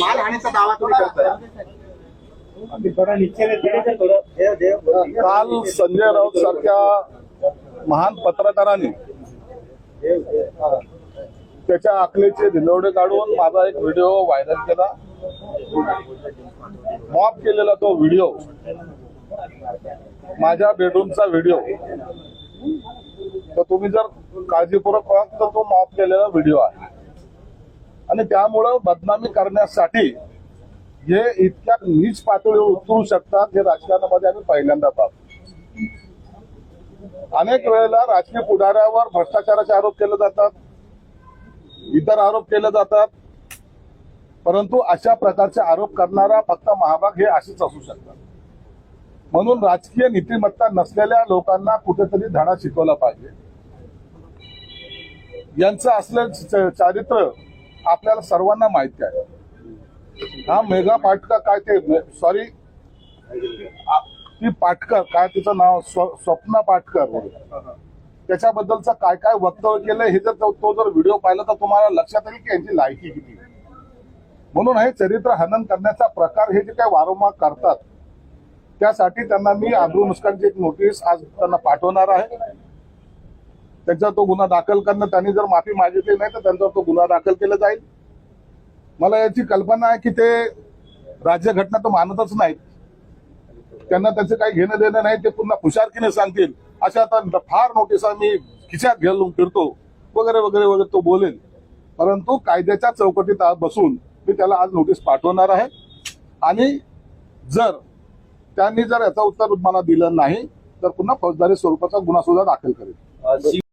मानहानीचा दावा तुम्ही करताय. काल संजय राऊत सारख्या महान पत्रकारांनी त्याच्या आखलेचे धिंदवडे काढून माझा एक व्हिडिओ व्हायरल केला. मॉप केलेला तो व्हिडिओ माझ्या बेडरूमचा व्हिडिओ. तुम्ही जर काळजीपूर्वक पाहाल तर तो माफ केलेला व्हिडिओ आहे. आणि त्यामुळं बदनामी करण्यासाठी हे इतक्या नीच पातळीवर उतरू शकतात हे राजकारणामध्ये आम्ही पहिल्यांदा पाहतो. अनेक वेळेला राजकीय पुढाऱ्यावर भ्रष्टाचाराचे आरोप केले जातात इतर आरोप केले जातात परंतु अशा प्रकारचे आरोप करणारा फक्त महाभाग हे असेच असू शकतात. म्हणून राजकीय नीतिमत्ता नसलेल्या लोकांना कुठेतरी धडा शिकवला पाहिजे. यांचं असलं च- आपल्याला सर्वांना माहिती आहे. हा मेघा पाटकर काय ते सॉरी ती पाटकर काय तिचं नाव स्व- स्वप्ना पाटकर. त्याच्याबद्दलचं काय काय वक्तव्य केलं हे जर तो जर व्हिडिओ पाहिला तर तुम्हाला लक्षात येईल की यांची लायकी किती म्हणून हे चरित्र हनन करण्याचा प्रकार हे जे काय वारंवार करतात त्यासाठी त्यांना मी आब्रू नुसकानची एक नोटीस आज त्यांना पाठवणार आहे. त्यांचा तो गुन्हा दाखल करणं त्यांनी जर माफी मागितली नाही तर त्यांचा तो गुन्हा दाखल केला जाईल. मला याची कल्पना आहे की ते राज्यघटना तर मानतच नाहीत. त्यांना त्याचं काही घेणं देणं नाही ते पुन्हा हुशारकीने सांगतील. अशा आता फार नोटिसा मी खिशात घेऊन फिरतो वगैरे वगैरे वगैरे तो बोलेल. परंतु कायद्याच्या चौकटीत आज बसून मी त्याला आज नोटीस पाठवणार आहे. आणि जर त्यांनी जर याचा उत्तर मला दिलं नाही तर पुन्हा फौजदारी स्वरूपाचा गुन्हा सुद्धा दाखल करेल.